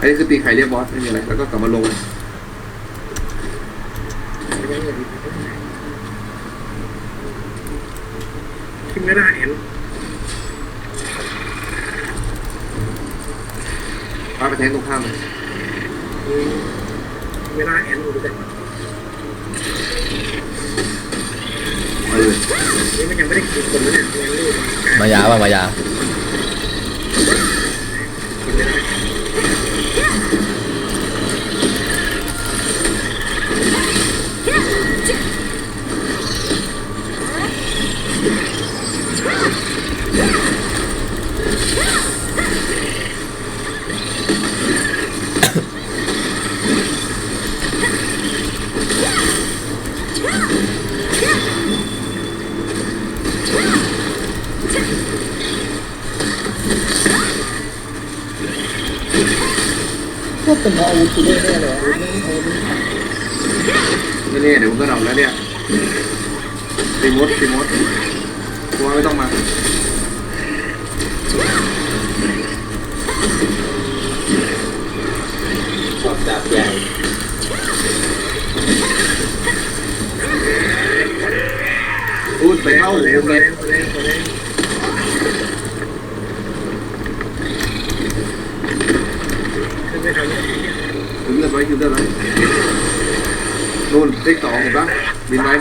อันนี้คือตีไข่เรียกบอสไม่มีอะไรแล้วก็กลับมาลงขึ้นไม่ได้เห็นพาไปแทงตรงข้ามเลยเวลาเห็นอยู่แต่เอาเลยนี่มันยังไม่ได้กินคนเลยเนี่ยยังไม่รู้มายาป่ะมายา ก็เป็นอาวุธกูแน่เลยไม่แน่เดี๋ยวมันก็ดับแล้วเนี่ยตีมดตีมดตัวไม่ต้องมาชอบดาบใหญ่อู้ไปเข้าเร็วเลยว เร็วเร็วขึ้นไม่ทัน ถึงเลือดไว้ถึงเลือดไว้นู่นเลขสองเห็นปะบินไว้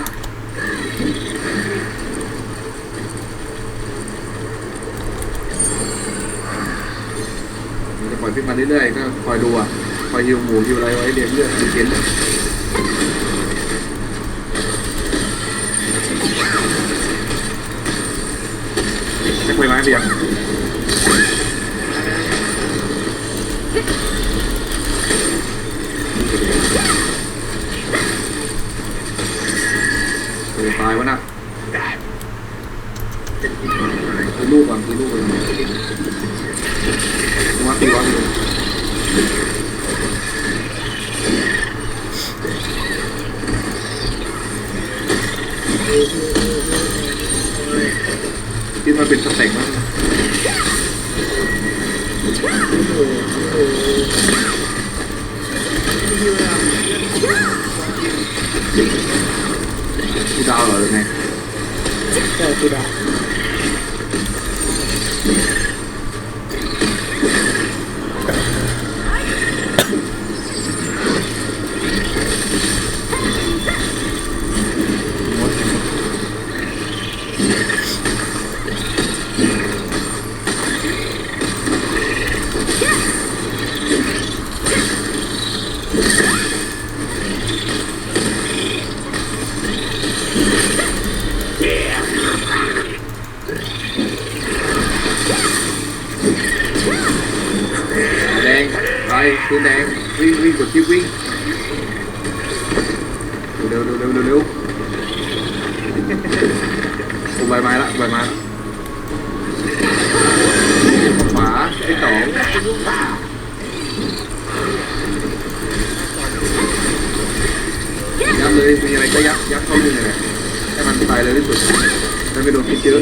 จะปล่อยพลิกมาเรื่อยๆก็คอยดูอะคอยยิวหมูยิวอะไรไว้เรียงเลือดเขียนจะไปไม้เบียง เออตายวะน่ะคือลู ก่อนคือลูกก่อนมาตีวันเลยคิดมาเป็นสเต็กมั้งกูดาวเหรอหรือไงใช่กูดาบ แดง ไปคือแดงวิ่งวิ่งกดชิปวิ่งเร็วเร็วเร็วเร็วเร็วโอ้ใบไม้ละใบไม้ละขวาที่สองยัดเลยมีอะไรก็ยัดยัดเข้าอยู่เนี่ยให้มันตายเลยที่สุดจะไม่โดนพิษเยอะ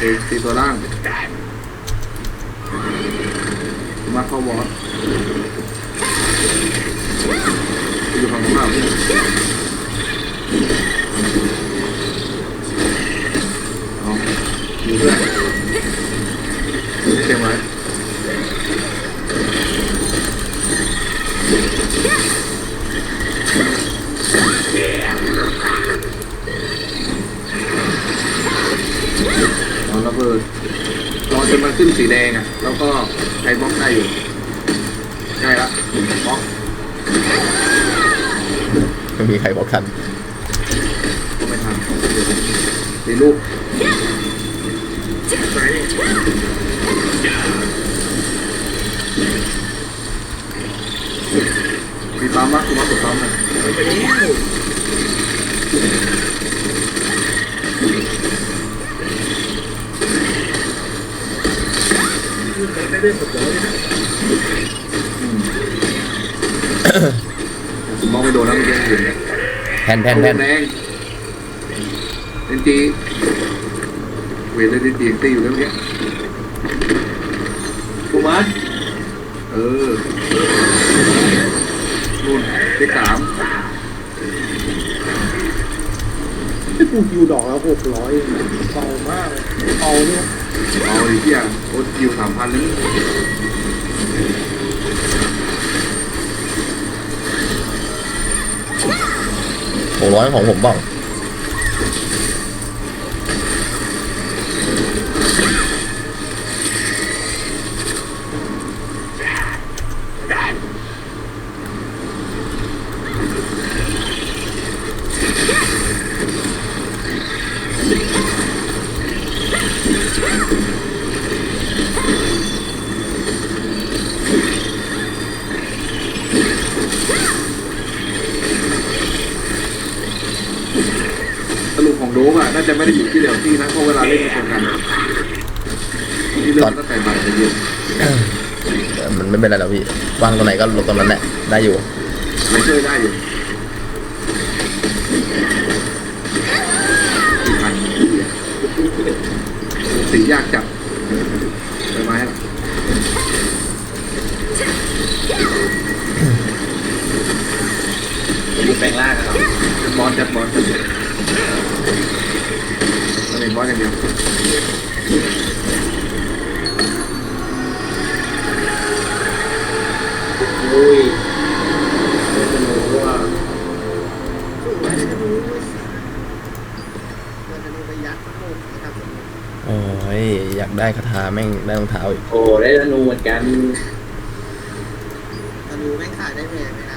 เอ ตีตัวล่างมาเข้าบอสอยู่ฝั่งตรงข้ามเอาอยู่เพื่อนเต็มไว้เอาระเบิดรอ จนมันขึ้นสีแดงอะ แล้วก็ใช้บล็อกได้อยู่ใกล้ละบล็อกไม่มีใครบอกทันก็ไม่ทันตีลูกสายเนี่ย มีปั๊มมากคือว่าสุดปั๊มเลย มันไปแล้วมันได้เรื่องกับ ผมเนี่ยผมมองไม่โดนแล้วเมื่อกี้เห็นแผ่นแผ่นแผ่นแรงเอ็นจีเวทเลยดีจีตีอยู่แล้วเนี้ยกูมัดเออนู่นเลขสามที่กูคิวดอกแล้วหกร้อยเบามากเลยเอาเนี่ย เอาดิเที่ยโอ้ยิวสามพันนึงหกร้อยของผมบ้างรุปของโดกอะน่า จะไม่ได้อยู่ที่เดียวที่นะเพราะเวลาเล่นมันชนกันที่เริ่มตั้งแต่บ่ายถึงเย็นเออมันไม่เป็นไรหรอกพี่วางตรงไหนก็ลงตรงนั้นแหละได้อยู่ไม่ช่วยได้อยู่สี่พันสียากจับไปไหมล่ะกูแปลงร่างอะเนาะจับบอลจับบอลจับบอล เราเห็นบอลอย่างเดียวอุ้ยว่าโอ้ยอยากได้คาถาแม่งได้รองเท้าอีก โอ้ได้ธนูเหมือนกันธนูแม่งขายได้แพงไหม